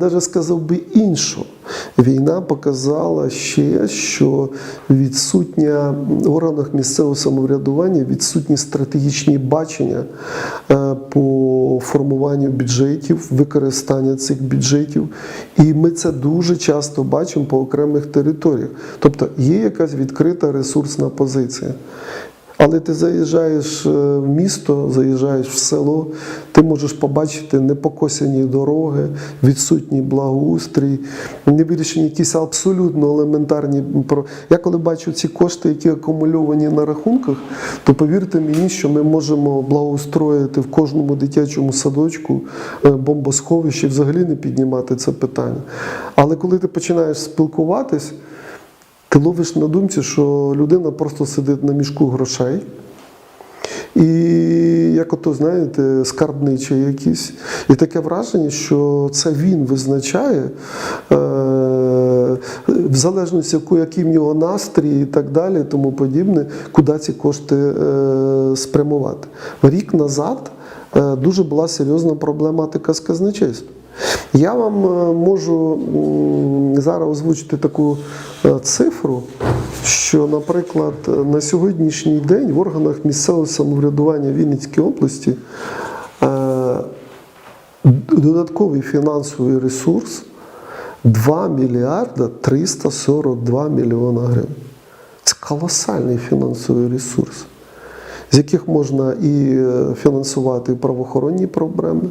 Навіть сказав би іншу. Війна показала ще, що відсутня в органах місцевого самоврядування відсутні стратегічні бачення е, по формуванню бюджетів, використання цих бюджетів. І ми це дуже часто бачимо по окремих територіях. Тобто є якась відкрита ресурсна позиція. Але ти заїжджаєш е, в місто, заїжджаєш в село, ти можеш побачити непокосяні дороги, відсутній благоустрій, не вирішені якісь абсолютно елементарні. Я коли бачу ці кошти, які акумульовані на рахунках, то повірте мені, що ми можемо благоустроїти в кожному дитячому садочку е, бомбосховище, взагалі не піднімати це питання. Але коли ти починаєш спілкуватись, ти ловиш на думці, що людина просто сидить на мішку грошей. І як ото, знаєте, скарбничий якийсь. І таке враження, що це він визначає, е, в залежності, який в нього настрій і так далі, тому подібне, куди ці кошти е, спрямувати. Рік назад е, дуже була серйозна проблематика з казначейством. Я вам е, можу зараз озвучити таку е, цифру, що, наприклад, на сьогоднішній день в органах місцевого самоврядування Вінницької області е, додатковий фінансовий ресурс 2 мільярда 342 мільйона гривень. Це колосальний фінансовий ресурс, з яких можна і фінансувати правоохоронні проблеми,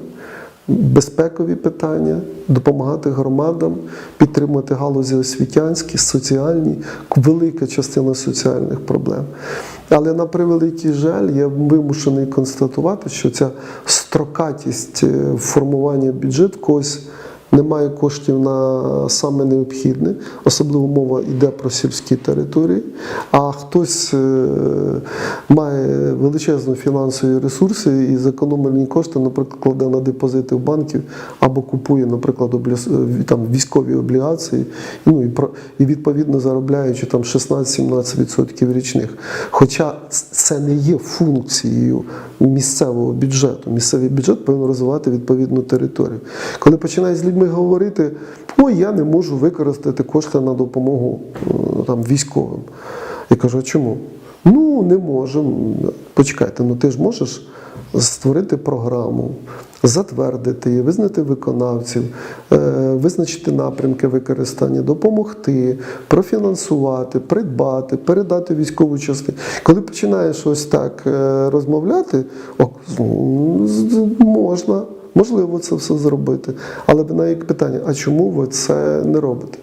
безпекові питання, допомагати громадам, підтримати галузі освітянські, соціальні, велика частина соціальних проблем. Але на превеликий жаль, я вимушений констатувати, що ця строкатість е, формування бюджету когось немає коштів на саме необхідне, особливо мова йде про сільські території, а хтось е, має величезні фінансові ресурси і зекономлені кошти, наприклад, кладе на депозити в банків або купує, наприклад, е, там, військові облігації, ну, і, і відповідно заробляючи там 16-17% річних. Хоча це не є функцією місцевого бюджету. Місцевий бюджет повинен розвивати відповідну територію. Коли починають з людьми говорити, ой, я не можу використати кошти на допомогу е, там, військовим. Я кажу, а чому? Ну, не можемо. Почекайте, ну ти ж можеш створити програму, затвердити її, визнати виконавців, е, визначити напрямки використання, допомогти, профінансувати, придбати, передати військову частину. Коли починаєш ось так е, розмовляти, можна. Можливо, це все зробити. Але як питання, а чому ви це не робите?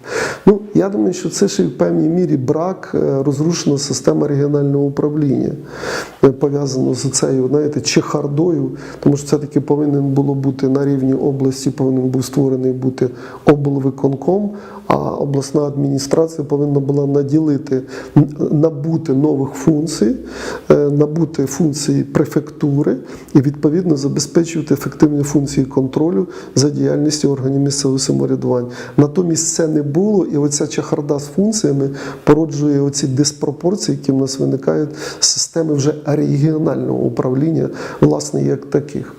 Ну, я думаю, що це ще в певній мірі брак е, розрушена система регіонального управління, е, пов'язано з цією, знаєте, чехардою, тому що все-таки повинен було бути на рівні області, повинен був створений бути облвиконком, а обласна адміністрація повинна була наділити, набути нових функцій, е, набути функції префектури і відповідно забезпечувати ефективні функції контролю за діяльністю органів місцевого самоврядування. Натомість це не було, і оця чахарда з функціями породжує оці диспропорції, які в нас виникають системи вже регіонального управління, власне, як таких.